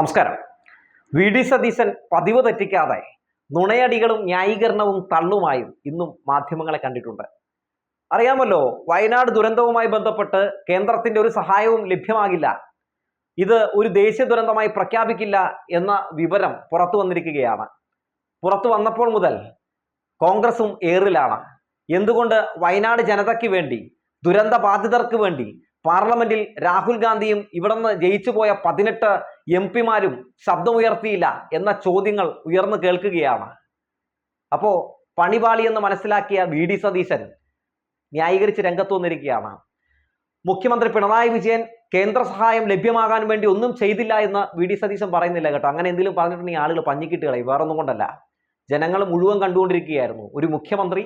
നമസ്കാരം. V D Satheesan പതിവ് തെറ്റിക്കാതെ നുണയടികളും ന്യായീകരണവും തള്ളുമായും ഇന്നും മാധ്യമങ്ങളെ കണ്ടിട്ടുണ്ട്. അറിയാമല്ലോ വയനാട് ദുരന്തവുമായി ബന്ധപ്പെട്ട് കേന്ദ്രത്തിന്റെ ഒരു സഹായവും ലഭ്യമാകില്ല. ഇത് ഒരു ദേശീയ ദുരന്തമായി പ്രഖ്യാപിക്കില്ല എന്ന വിവരം പുറത്തു വന്നിരിക്കുകയാണ്. പുറത്തു വന്നപ്പോൾ മുതൽ കോൺഗ്രസും ഏറിലാണ്. എന്തുകൊണ്ട് വയനാട് ജനതയ്ക്ക് വേണ്ടി ദുരന്ത ബാധിതർക്ക് വേണ്ടി പാർലമെന്റിൽ രാഹുൽ ഗാന്ധിയും ഇവിടെ നിന്ന് ജയിച്ചു പോയ പതിനെട്ട് എം പിമാരും ശബ്ദമുയർത്തിയില്ല എന്ന ചോദ്യങ്ങൾ ഉയർന്നു കേൾക്കുകയാണ്. അപ്പോ പണിപാളി എന്ന് മനസ്സിലാക്കിയ വി ഡി സതീശൻ ന്യായീകരിച്ച് രംഗത്ത് വന്നിരിക്കുകയാണ്. മുഖ്യമന്ത്രി പിണറായി വിജയൻ കേന്ദ്ര സഹായം ലഭ്യമാകാൻ വേണ്ടി ഒന്നും ചെയ്തില്ല എന്ന് വി ഡി സതീശൻ പറയുന്നില്ല കേട്ടോ. അങ്ങനെ എന്തെങ്കിലും പറഞ്ഞിട്ടുണ്ടെങ്കിൽ ആളുകൾ പഞ്ഞിക്കിട്ട് കളയും. വേറൊന്നും കൊണ്ടല്ല. ജനങ്ങൾ മുഴുവൻ കണ്ടുകൊണ്ടിരിക്കുകയായിരുന്നു. ഒരു മുഖ്യമന്ത്രി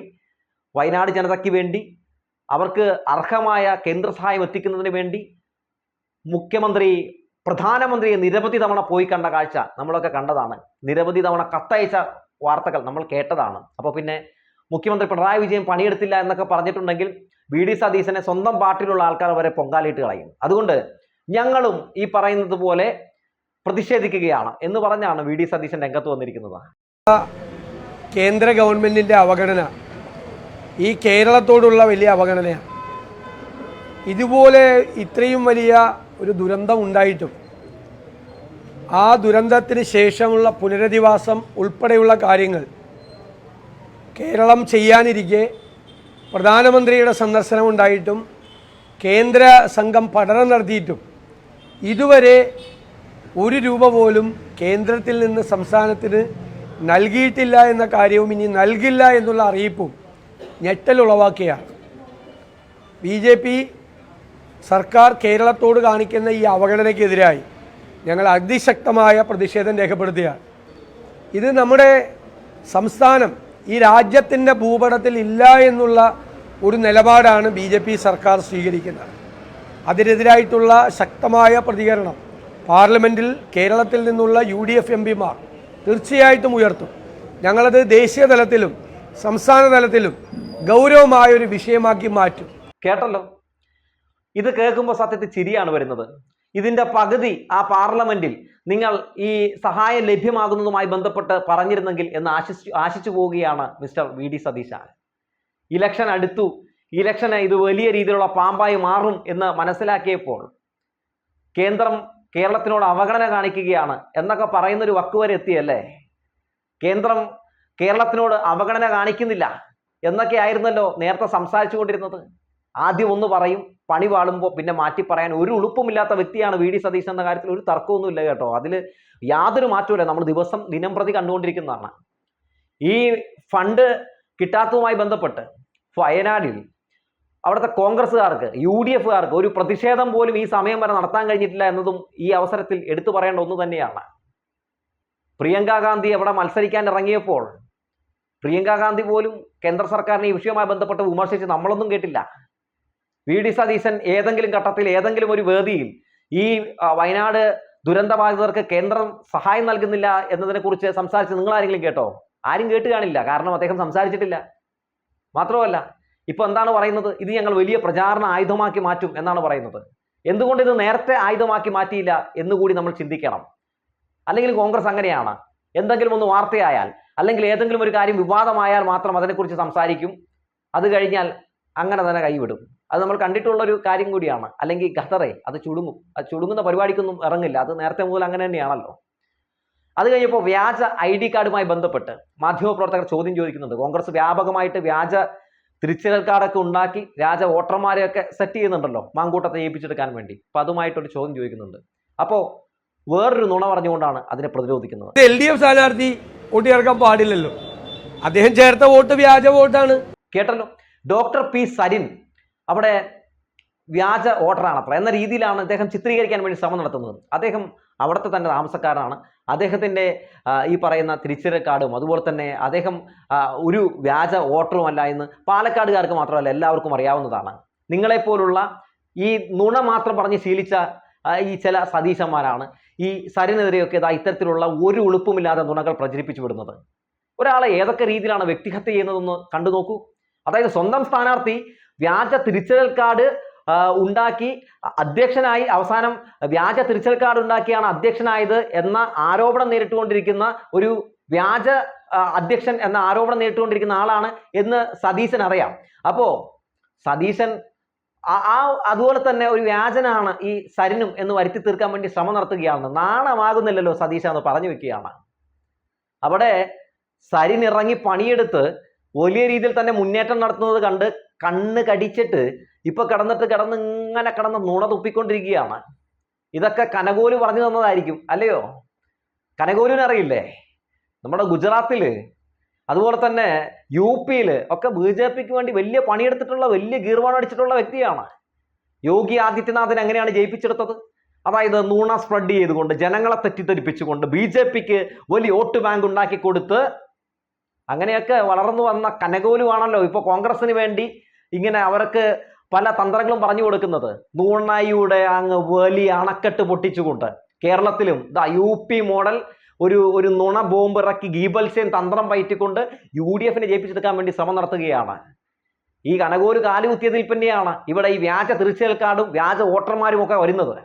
വയനാട് ജനതയ്ക്ക് വേണ്ടി അവർക്ക് അർഹമായ കേന്ദ്ര സഹായം എത്തിക്കുന്നതിന് വേണ്ടി മുഖ്യമന്ത്രി പ്രധാനമന്ത്രിയെ നിരവധി തവണ പോയി കണ്ട കാഴ്ച നമ്മളൊക്കെ കണ്ടതാണ്. നിരവധി തവണ കത്തയച്ച വാർത്തകൾ നമ്മൾ കേട്ടതാണ്. അപ്പോൾ പിന്നെ മുഖ്യമന്ത്രി പിണറായി വിജയൻ പണിയെടുത്തില്ല എന്നൊക്കെ പറഞ്ഞിട്ടുണ്ടെങ്കിൽ വി ഡി സതീശനെ സ്വന്തം പാർട്ടിയിലുള്ള ആൾക്കാർ വരെ പൊങ്കാലിട്ട് കളയും. അതുകൊണ്ട് ഞങ്ങളും ഈ പറയുന്നത് പോലെ പ്രതിഷേധിക്കുകയാണ് എന്ന് പറഞ്ഞാണ് വി ഡി സതീശൻ രംഗത്ത് വന്നിരിക്കുന്നത്. കേന്ദ്ര ഗവൺമെന്റിന്റെ അവഗണന ഈ കേരളത്തോടുള്ള വലിയ അവഗണനയാണ്. ഇതുപോലെ ഇത്രയും വലിയ ഒരു ദുരന്തം ഉണ്ടായിട്ടും ആ ദുരന്തത്തിന് ശേഷമുള്ള പുനരധിവാസം ഉൾപ്പെടെയുള്ള കാര്യങ്ങൾ കേരളം ചെയ്യാനിരിക്കെ പ്രധാനമന്ത്രിയുടെ സന്ദർശനം ഉണ്ടായിട്ടും കേന്ദ്ര സംഘം പഠനം നടത്തിയിട്ടും ഇതുവരെ ഒരു രൂപ പോലും കേന്ദ്രത്തിൽ നിന്ന് സംസ്ഥാനത്തിന് നൽകിയിട്ടില്ല എന്ന കാര്യവും ഇനി നൽകില്ല എന്നുള്ള അറിയിപ്പും ഞെട്ടലുളവാക്കിയാണ് ബി ജെ പി സർക്കാർ കേരളത്തോട് കാണിക്കുന്ന ഈ അവഗണനയ്ക്കെതിരായി ഞങ്ങൾ അതിശക്തമായ പ്രതിഷേധം രേഖപ്പെടുത്തുകയാണ്. ഇത് നമ്മുടെ സംസ്ഥാനം ഈ രാജ്യത്തിന്റെ ഭൂപടത്തിൽ ഇല്ല എന്നുള്ള ഒരു നിലപാടാണ് ബി ജെ പി സർക്കാർ സ്വീകരിക്കുന്നത്. അതിനെതിരായിട്ടുള്ള ശക്തമായ പ്രതികരണം പാർലമെന്റിൽ കേരളത്തിൽ നിന്നുള്ള യു ഡി എഫ് എം പിമാർ തീർച്ചയായിട്ടും ഉയർത്തും. ഞങ്ങളത് ദേശീയ തലത്തിലും സംസ്ഥാന തലത്തിലും ഗൗരവമായ ഒരു വിഷയമാക്കി മാറ്റും. കേട്ടല്ലോ? ഇത് കേൾക്കുമ്പോൾ സത്യത്തിൽ ചിരിയാണ് വരുന്നത്. ഇതിന്റെ പകുതി ആ പാർലമെന്റിൽ നിങ്ങൾ ഈ സഹായം ലഭ്യമാകുന്നതുമായി ബന്ധപ്പെട്ട് പറഞ്ഞിരുന്നെങ്കിൽ എന്ന് ആശിച്ചു ആശിച്ചു പോവുകയാണ് mister V D Satheesha election അടുത്തു. ഇലക്ഷന് ഇത് വലിയ രീതിയിലുള്ള പാമ്പായി മാറും എന്ന് മനസ്സിലാക്കിയപ്പോൾ കേന്ദ്രം കേരളത്തിനോട് അവഗണന കാണിക്കുകയാണ് എന്നൊക്കെ പറയുന്നൊരു വക്കുവരെ എത്തിയല്ലേ? കേന്ദ്രം കേരളത്തിനോട് അവഗണന കാണിക്കുന്നില്ല. എന്നൊക്കെ ആയിരുന്നല്ലോ നേരത്തെ സംസാരിച്ചു കൊണ്ടിരുന്നത്. ആദ്യം ഒന്ന് പറയും പണി വാളുമ്പോൾ പിന്നെ മാറ്റി പറയാൻ ഒരു ഉളുപ്പുമില്ലാത്ത വ്യക്തിയാണ് വി ഡി സതീശൻ എന്ന കാര്യത്തിൽ ഒരു തർക്കമൊന്നുമില്ല കേട്ടോ. അതിൽ യാതൊരു മാറ്റവുമില്ല. നമ്മൾ ദിവസം ദിനം പ്രതി കണ്ടുകൊണ്ടിരിക്കുന്നതാണ്. ഈ ഫണ്ട് കിട്ടാത്തതുമായി ബന്ധപ്പെട്ട് വയനാടിൽ അവിടുത്തെ കോൺഗ്രസ്സുകാർക്ക് യു ഡി എഫുകാർക്ക് ഒരു പ്രതിഷേധം പോലും ഈ സമയം വരെ നടത്താൻ കഴിഞ്ഞിട്ടില്ല എന്നതും ഈ അവസരത്തിൽ എടുത്തു പറയേണ്ട ഒന്ന് തന്നെയാണ്. പ്രിയങ്ക ഗാന്ധി അവിടെ മത്സരിക്കാൻ ഇറങ്ങിയപ്പോൾ പ്രിയങ്ക ഗാന്ധി പോലും കേന്ദ്ര സർക്കാരിനെ ഈ വിഷയവുമായി ബന്ധപ്പെട്ട് വിമർശിച്ച് നമ്മളൊന്നും കേട്ടില്ല. വി ഡി സതീശൻ ഏതെങ്കിലും ഘട്ടത്തിൽ ഏതെങ്കിലും ഒരു വേദിയിൽ ഈ വയനാട് വയനാട് ദുരന്തബാധിതർക്ക് കേന്ദ്രം സഹായം നൽകുന്നില്ല എന്നതിനെ കുറിച്ച് സംസാരിച്ച് നിങ്ങൾ ആരെങ്കിലും കേട്ടോ? ആരും കേട്ട് കാണില്ല. കാരണം അദ്ദേഹം സംസാരിച്ചിട്ടില്ല. മാത്രമല്ല ഇപ്പൊ എന്താണ് പറയുന്നത്? ഇത് ഞങ്ങൾ വലിയ പ്രചാരണ ആയുധമാക്കി മാറ്റും എന്നാണ് പറയുന്നത്. എന്തുകൊണ്ട് ഇത് നേരത്തെ ആയുധമാക്കി മാറ്റിയില്ല എന്നുകൂടി നമ്മൾ ചിന്തിക്കണം. അല്ലെങ്കിൽ കോൺഗ്രസ് അങ്ങനെയാണ്. എന്തെങ്കിലും ഒന്ന് വാർത്തയായാൽ അല്ലെങ്കിൽ ഏതെങ്കിലും ഒരു കാര്യം വിവാദമായാൽ മാത്രം അതിനെക്കുറിച്ച് സംസാരിക്കും. അത് കഴിഞ്ഞാൽ അങ്ങനെ തന്നെ കൈവിടും. അത് നമ്മൾ കണ്ടിട്ടുള്ള ഒരു കാര്യം കൂടിയാണ്. അല്ലെങ്കിൽ ഖത്തറെ അത് ചുടുങ്ങും അത് ചുടുങ്ങുന്ന പരിപാടിക്കൊന്നും ഇറങ്ങില്ല. അത് നേരത്തെ മുതൽ അങ്ങനെ തന്നെയാണല്ലോ. അത് കഴിഞ്ഞപ്പോൾ വ്യാജ ഐ ഡി കാർഡുമായി ബന്ധപ്പെട്ട് മാധ്യമപ്രവർത്തകർ ചോദ്യം ചോദിക്കുന്നുണ്ട്. കോൺഗ്രസ് വ്യാപകമായിട്ട് വ്യാജ തിരിച്ചൽ കാർഡൊക്കെ ഉണ്ടാക്കി വ്യാജ വോട്ടർമാരെയൊക്കെ സെറ്റ് ചെയ്യുന്നുണ്ടല്ലോ മാങ്കൂട്ടത്തെ ഏൽപ്പിച്ചെടുക്കാൻ വേണ്ടി. അപ്പം അതുമായിട്ടൊരു ചോദ്യം ചോദിക്കുന്നുണ്ട്. അപ്പോ വേറൊരു നുണ പറഞ്ഞുകൊണ്ടാണ് അതിനെ പ്രതിരോധിക്കുന്നത്. എൽ ഡി എഫ് സ്ഥാനാർത്ഥി വോട്ട് ചേർക്കാൻ പാടില്ലല്ലോ. അദ്ദേഹം ചേർത്ത വോട്ട് വ്യാജ വോട്ടാണ്. കേട്ടല്ലോ? ഡോക്ടർ പി സരിൻ അവിടെ വ്യാജ വോട്ടറാണ് അത്ര. എന്ന രീതിയിലാണ് അദ്ദേഹം ചിത്രീകരിക്കാൻ വേണ്ടി ശ്രമം നടത്തുന്നത്. അദ്ദേഹം അവിടുത്തെ തന്നെ താമസക്കാരനാണ്. അദ്ദേഹത്തിന്റെ ഈ പറയുന്ന തിരിച്ചറിയൽ കാർഡും അതുപോലെ തന്നെ അദ്ദേഹം ഒരു വ്യാജ വോട്ടറുമല്ല എന്ന് പാലക്കാടുകാർക്ക് മാത്രമല്ല എല്ലാവർക്കും അറിയാവുന്നതാണ്. നിങ്ങളെപ്പോലുള്ള ഈ നുണ മാത്രം പറഞ്ഞ് ശീലിച്ച ഈ ചില സതീശന്മാരാണ്. ഈ സരിനെതിരെയൊക്കെ ഇതാ ഇത്തരത്തിലുള്ള ഒരു ഉളുപ്പുമില്ലാതെ നുണകൾ പ്രചരിപ്പിച്ചു വിടുന്നത്. ഒരാളെ ഏതൊക്കെ രീതിയിലാണ് വ്യക്തിഹത്യ ചെയ്യുന്നതെന്ന് കണ്ടു നോക്കൂ. അതായത് സ്വന്തം സ്ഥാനാർത്ഥി വ്യാജ തിരിച്ചൽ കാർഡ് ഉണ്ടാക്കി അധ്യക്ഷനായി അവസാനം വ്യാജ തിരിച്ചൽ കാർഡ് ഉണ്ടാക്കിയാണ് അധ്യക്ഷനായത് എന്ന ആരോപണം നേരിട്ടുകൊണ്ടിരിക്കുന്ന ഒരു വ്യാജ അധ്യക്ഷൻ എന്ന ആരോപണം നേരിട്ടുകൊണ്ടിരിക്കുന്ന ആളാണ് എന്ന് സതീശൻ അറിയാം. അപ്പോ സതീശൻ ആ അതുപോലെ തന്നെ ഒരു വ്യാജനാണ് ഈ സരിനും എന്ന് വരുത്തി തീർക്കാൻ വേണ്ടി ശ്രമം നടത്തുകയാണ്. നാണമാകുന്നില്ലല്ലോ സതീശ എന്ന് പറഞ്ഞു വെക്കുകയാണ്. അവിടെ സരിൻ ഇറങ്ങി പണിയെടുത്ത് വലിയ രീതിയിൽ തന്നെ മുന്നേറ്റം നടത്തുന്നത് കണ്ട് കണ്ണ് കടിച്ചിട്ട് ഇപ്പൊ കിടന്നിട്ട് കിടന്ന് ഇങ്ങനെ കിടന്ന് നുണ തുപ്പിക്കൊണ്ടിരിക്കുകയാണ്. ഇതൊക്കെ കനകോൽ പറഞ്ഞു തന്നതായിരിക്കും അല്ലയോ? കനകോലിനറിയില്ലേ നമ്മുടെ ഗുജറാത്തിൽ അതുപോലെ തന്നെ യു പിയിൽ ഒക്കെ ബി ജെ പിക്ക് വേണ്ടി വലിയ പണിയെടുത്തിട്ടുള്ള വലിയ ഗീർവാണം അടിച്ചിട്ടുള്ള വ്യക്തിയാണ്. യോഗി ആദിത്യനാഥിനെ എങ്ങനെയാണ് ജയിപ്പിച്ചെടുത്തത്? അതായത് നൂണ സ്പ്രെഡ് ചെയ്തുകൊണ്ട് ജനങ്ങളെ തെറ്റിദ്ധരിപ്പിച്ചുകൊണ്ട് ബി ജെ പിക്ക് വലിയ വോട്ട് ബാങ്ക് ഉണ്ടാക്കി കൊടുത്ത് അങ്ങനെയൊക്കെ വളർന്നു വന്ന കനകോലുവാണല്ലോ ഇപ്പോൾ കോൺഗ്രസിന് വേണ്ടി ഇങ്ങനെ അവർക്ക് പല തന്ത്രങ്ങളും പറഞ്ഞു കൊടുക്കുന്നത്. നൂണയുടെ അങ്ങ് വലിയ അണക്കെട്ട് പൊട്ടിച്ചുകൊണ്ട് കേരളത്തിലും ദാ യു പി മോഡൽ ഒരു ഒരു നുണ ബോംബ് ഇറക്കി ഗീബൽസ്യൻ തന്ത്രം പയറ്റിക്കൊണ്ട് യു ഡി എഫിനെ ജയിപ്പിച്ചെടുക്കാൻ വേണ്ടി ശ്രമം നടത്തുകയാണ്. ഈ കനകോര് കാലുകുത്തിയതിൽ പിന്നെയാണ് ഇവിടെ ഈ വ്യാജ തിരിച്ചേൽക്കാടും വ്യാജ വോട്ടർമാരും ഒക്കെ വരുന്നത്.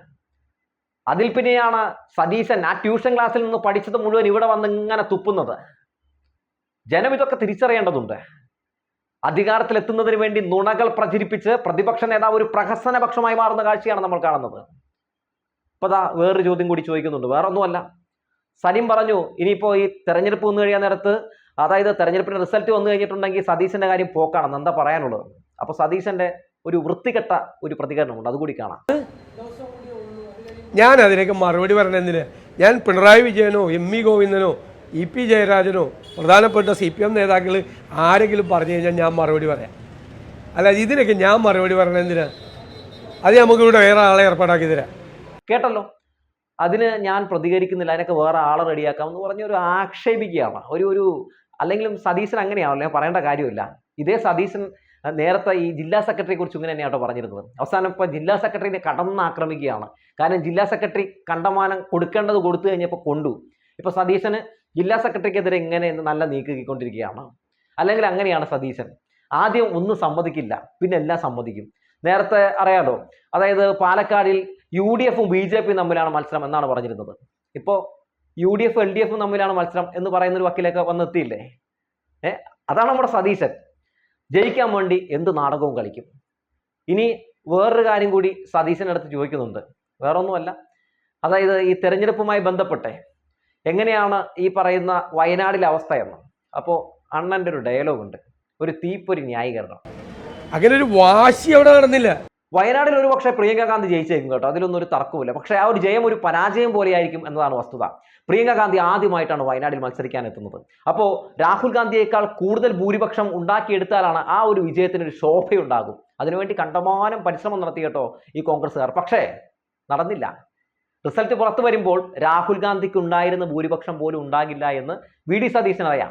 അതിൽ പിന്നെയാണ് സതീശൻ ആ ട്യൂഷൻ ക്ലാസ്സിൽ നിന്ന് പഠിച്ചത് മുഴുവൻ ഇവിടെ വന്ന് ഇങ്ങനെ തുപ്പുന്നത്. ജനം ഇതൊക്കെ തിരിച്ചറിയേണ്ടതുണ്ട്. അധികാരത്തിലെത്തുന്നതിന് വേണ്ടി നുണകൾ പ്രചരിപ്പിച്ച് പ്രതിപക്ഷ നേതാവ് ഒരു പ്രഹസന പക്ഷമായി മാറുന്ന കാഴ്ചയാണ് നമ്മൾ കാണുന്നത്. ഇപ്പൊ ദാ വേറൊരു ചോദ്യം കൂടി ചോദിക്കുന്നുണ്ട്. വേറെ ഒന്നുമല്ല സലീം പറഞ്ഞു ഇനിയിപ്പോ ഈ തെരഞ്ഞെടുപ്പ് വന്നു കഴിയാൻ നേരത്ത് അതായത് തെരഞ്ഞെടുപ്പിന്റെ റിസൾട്ട് വന്നു കഴിഞ്ഞിട്ടുണ്ടെങ്കിൽ സതീശന്റെ കാര്യം പോക്കാണെന്ന് എന്താ പറയാനുള്ളത്? അപ്പോൾ സതീശന്റെ ഒരു വൃത്തികെട്ട ഒരു പ്രതികരണമുണ്ട് അതുകൂടി കാണാം. ഞാൻ അതിലേക്ക് മറുപടി പറഞ്ഞതിന് ഞാൻ പിണറായി വിജയനോ എം ഇ ഗോവിന്ദനോ ഇ പി ജയരാജനോ പ്രധാനപ്പെട്ട സി പി എം നേതാക്കൾ ആരെങ്കിലും പറഞ്ഞു കഴിഞ്ഞാൽ ഞാൻ മറുപടി പറയാം. അല്ല ഇതിനൊക്കെ ഞാൻ മറുപടി പറഞ്ഞതിന് അത് നമുക്കിവിടെ വേറെ ആളെ ഏർപ്പാടാക്കി തരാം. കേട്ടല്ലോ? അതിന് ഞാൻ പ്രതികരിക്കുന്നില്ല അതിനൊക്കെ വേറെ ആളെ റെഡിയാക്കാം എന്ന് പറഞ്ഞ ഒരു ആക്ഷേപിക്കുകയാണ്. ഒരു ഒരു അല്ലെങ്കിലും സതീശൻ അങ്ങനെയാണല്ലോ ഞാൻ പറയേണ്ട കാര്യമില്ല. ഇതേ സതീശൻ നേരത്തെ ഈ ജില്ലാ സെക്രട്ടറിയെ കുറിച്ച് ഇങ്ങനെ തന്നെയാട്ടോ പറഞ്ഞിരുന്നത്. അവസാനം ഇപ്പോൾ ജില്ലാ സെക്രട്ടറിനെ കടന്ന് ആക്രമിക്കുകയാണ്. കാരണം ജില്ലാ സെക്രട്ടറി കണ്ടമാനം കൊടുക്കേണ്ടത് കൊടുത്തു കഴിഞ്ഞപ്പോൾ കൊണ്ടു. ഇപ്പൊ സതീശന് ജില്ലാ സെക്രട്ടറിക്കെതിരെ ഇങ്ങനെ നല്ല നീക്കിക്കൊണ്ടിരിക്കുകയാണ്. അല്ലെങ്കിൽ അങ്ങനെയാണ് സതീശൻ. ആദ്യം ഒന്നും സമ്മതിക്കില്ല പിന്നെ എല്ലാം സമ്മതിക്കും. നേരത്തെ അറിയാലോ അതായത് പാലക്കാടിൽ യു ഡി എഫും ബി ജെ പിയും തമ്മിലാണ് മത്സരം എന്നാണ് പറഞ്ഞിരുന്നത്. ഇപ്പോൾ U D F L D എഫും തമ്മിലാണ് മത്സരം എന്ന് പറയുന്ന ഒരു വക്കിലൊക്കെ വന്നെത്തിയില്ലേ? ഏ അതാണ് നമ്മുടെ സതീശൻ. ജയിക്കാൻ വേണ്ടി എന്ത് നാടകവും കളിക്കും. ഇനി വേറൊരു കാര്യം കൂടി സതീശനടുത്ത് ചോദിക്കുന്നുണ്ട്. വേറൊന്നുമല്ല. അതായത് ഈ തെരഞ്ഞെടുപ്പുമായി ബന്ധപ്പെട്ട് എങ്ങനെയാണ് ഈ പറയുന്ന വയനാടിലെ അവസ്ഥ എന്ന്? അപ്പോൾ അണ്ണന്റെ ഒരു ഡയലോഗ് ഉണ്ട് ഒരു തീപ്പൊരി ന്യായീകരണം. അങ്ങനെ ഒരു വാശി അവിടെ നടന്നില്ല. വയനാടിൽ ഒരു പക്ഷേ പ്രിയങ്ക ഗാന്ധി ജയിച്ചേക്കും കേട്ടോ. അതിലൊന്നും ഒരു തർക്കമില്ല പക്ഷെ ആ ഒരു ജയം ഒരു പരാജയം പോലെയായിരിക്കും എന്നതാണ് വസ്തുത. പ്രിയങ്ക ഗാന്ധി ആദ്യമായിട്ടാണ് വയനാട്ടിൽ മത്സരിക്കാൻ എത്തുന്നത്. അപ്പോൾ രാഹുൽ ഗാന്ധിയേക്കാൾ കൂടുതൽ ഭൂരിപക്ഷം ഉണ്ടാക്കിയെടുത്താലാണ് ആ ഒരു വിജയത്തിന് ഒരു ശോഭയുണ്ടാകും. അതിനുവേണ്ടി കണ്ടമാനം പരിശ്രമം നടത്തി കേട്ടോ ഈ കോൺഗ്രസ്സുകാർ. പക്ഷേ നടന്നില്ല. റിസൾട്ട് പുറത്തു വരുമ്പോൾ രാഹുൽ ഗാന്ധിക്ക് ഉണ്ടായിരുന്ന ഭൂരിപക്ഷം പോലും ഉണ്ടാകില്ല എന്ന് വി ഡി സതീശൻ അറിയാം.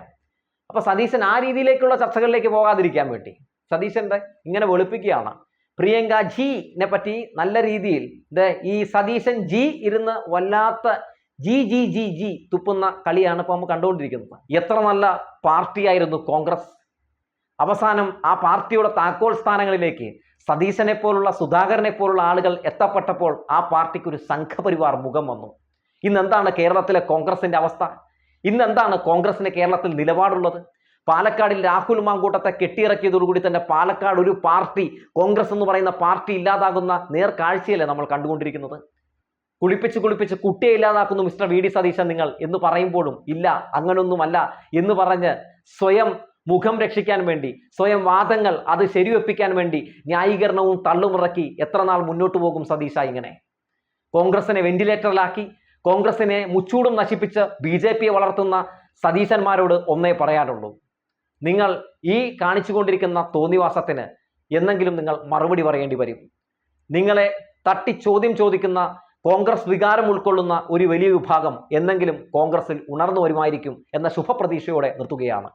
അപ്പൊ സതീശൻ ആ രീതിയിലേക്കുള്ള ചർച്ചകളിലേക്ക് പോകാതിരിക്കാൻ വേണ്ടി. സതീശന്റെ ഇങ്ങനെ വെളുപ്പിക്കുകയാണ്. പ്രിയങ്ക ജിനെ പറ്റി നല്ല രീതിയിൽ ഈ സതീശൻ ജി ഇരുന്ന് വല്ലാത്ത ജി ജി ജി ജി തുപ്പുന്ന കളിയാണ് ഇപ്പോൾ നമ്മൾ കണ്ടുകൊണ്ടിരിക്കുന്നത്. എത്ര നല്ല പാർട്ടിയായിരുന്നു കോൺഗ്രസ്. അവസാനം ആ പാർട്ടിയുടെ താക്കോൽ സ്ഥാനങ്ങളിലേക്ക് സതീശനെ പോലുള്ള സുധാകരനെ പോലുള്ള ആളുകൾ എത്തപ്പെട്ടപ്പോൾ ആ പാർട്ടിക്ക് ഒരു സംഘപരിവാർ മുഖം വന്നു. ഇന്ന് എന്താണ് കേരളത്തിലെ കോൺഗ്രസിന്റെ അവസ്ഥ? ഇന്ന് എന്താണ് കോൺഗ്രസിന് കേരളത്തിൽ നിലപാടുള്ളത്? പാലക്കാടിൽ രാഹുൽ മാങ്കൂട്ടത്തെ കെട്ടിയിറക്കിയതോടുകൂടി തന്നെ പാലക്കാട് ഒരു പാർട്ടി കോൺഗ്രസ് എന്ന് പറയുന്ന പാർട്ടി ഇല്ലാതാകുന്ന നേർക്കാഴ്ചയല്ലേ നമ്മൾ കണ്ടുകൊണ്ടിരിക്കുന്നത്? കുളിപ്പിച്ച് കുളിപ്പിച്ച് കുട്ടിയെ ഇല്ലാതാക്കുന്നു മിസ്റ്റർ വി ഡി സതീശൻ നിങ്ങൾ എന്ന് പറയുമ്പോഴും ഇല്ല അങ്ങനൊന്നുമല്ല എന്ന് പറഞ്ഞ് സ്വയം മുഖം രക്ഷിക്കാൻ വേണ്ടി സ്വയം വാദങ്ങൾ അത് ശരിവെപ്പിക്കാൻ വേണ്ടി ന്യായീകരണവും തള്ളുമിറക്കി എത്ര നാൾ മുന്നോട്ട് പോകും സതീശ ഇങ്ങനെ? കോൺഗ്രസിനെ വെന്റിലേറ്ററിലാക്കി കോൺഗ്രസിനെ മുച്ചൂടും നശിപ്പിച്ച് ബി വളർത്തുന്ന സതീശന്മാരോട് ഒന്നേ പറയാനുള്ളൂ. നിങ്ങൾ ഈ കാണിച്ചുകൊണ്ടിരിക്കുന്ന തോന്നിവാസത്തിന് എന്നെങ്കിലും നിങ്ങൾ മറുപടി പറയേണ്ടി വരും. നിങ്ങളെ തട്ടി ചോദ്യം ചോദിക്കുന്ന കോൺഗ്രസ് വികാരം ഉൾക്കൊള്ളുന്ന ഒരു വലിയ വിഭാഗം എന്നെങ്കിലും കോൺഗ്രസിൽ ഉണർന്നു വരുമായിരിക്കും എന്ന ശുഭപ്രതീക്ഷയോടെ നിർത്തുകയാണ്.